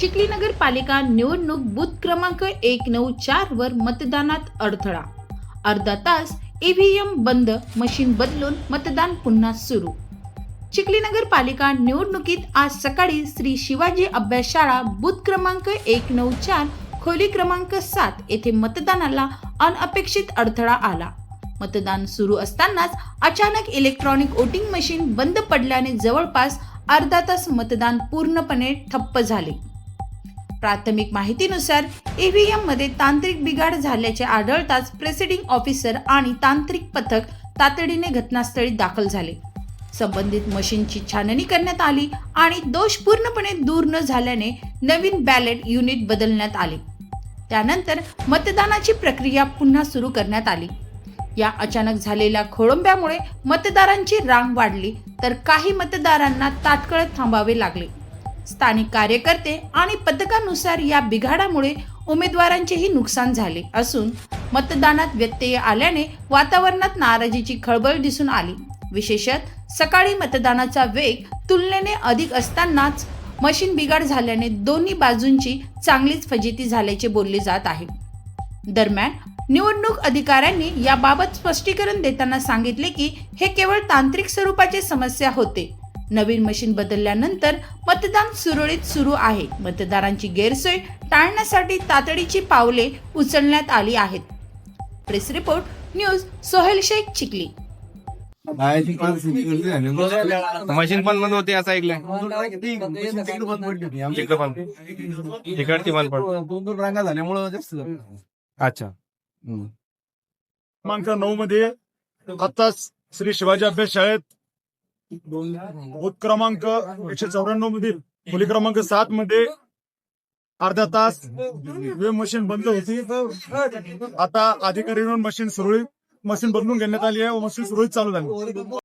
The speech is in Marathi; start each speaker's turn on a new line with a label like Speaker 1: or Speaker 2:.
Speaker 1: चिखली नगरपालिका निवडणूक बूथ क्रमांक एक नऊ चार वर मतदानात अडथळा. अर्धा तास ईव्हीएम बंद मशीन बदलून मतदान पुन्हा सुरू. चिखली नगरपालिका निवडणुकीत आज सकाळी श्री शिवाजी अभ्यासशाळा बूथ क्रमांक एक नऊ चार खोली क्रमांक सात येथे मतदानाला अनपेक्षित अडथळा आला. मतदान सुरू असतानाच अचानक इलेक्ट्रॉनिक वोटिंग मशीन बंद पडल्याने जवळपास अर्धा तास मतदान पूर्णपणे ठप्प झाले. प्राथमिक माहितीनुसार ईव्हीएममध्ये तांत्रिक बिघाड झाल्याचे आढळताच प्रेसिडिंग ऑफिसर आणि तांत्रिक पथक तातडीने घटनास्थळी दाखल झाले. संबंधित मशीनची छाननी करण्यात आली आणि दोष पूर्णपणे दूर न झाल्याने नवीन बॅलेट युनिट बदलण्यात आले. त्यानंतर मतदानाची प्रक्रिया पुन्हा सुरू करण्यात आली. या अचानक झालेल्या खोळंब्यामुळे मतदारांची रांग वाढली तर काही मतदारांना ताटकळत थांबावे लागले. स्थानिक कार्यकर्ते आणि पथकानुसार या बिघाडामुळे उमेदवारांचेही नुकसान झाले असून मतदानात व्यत्यय आल्याने वातावरणात नाराजीची खळबळ दिसून आली. विशेषत सकाळी मतदानाचा वेग तुलनेने अधिक असतानाच मशीन बिघाड झाल्याने दोन्ही बाजूंची चांगलीच फजिती झाल्याचे बोलले जात आहे. दरम्यान निवडणूक अधिकाऱ्यांनी याबाबत स्पष्टीकरण देताना सांगितले की हे केवळ तांत्रिक स्वरूपाचे समस्या होते. नवीन मशीन बदलल्यानंतर मतदान सुरळीत सुरू आहे. मतदारांची गैरसोय टाळण्यासाठी तातडीची पावले उचलण्यात आली आहेत. Press report news Sohail Shaikh Chikhli.
Speaker 2: Machine पण बंद होते असं ऐकलंय. तिकडं पण. तिकडची पण.
Speaker 3: दोन दोन रांगा झाल्यामुळं जास्त.
Speaker 2: अच्छा.
Speaker 4: क्रमांक नऊ मध्ये आताच श्री शिवाजी अभ्यास शाळेत बूथ क्रमांक एकशे चौऱ्याण्णव मधील खोली क्रमांक सात मध्ये अर्धा तास वेब मशीन बंद होती. आता अधिकारी मशीन सुरळीत मशीन बदलून घेण्यात आली आहे व मशीन सुरळीत चालू झाली.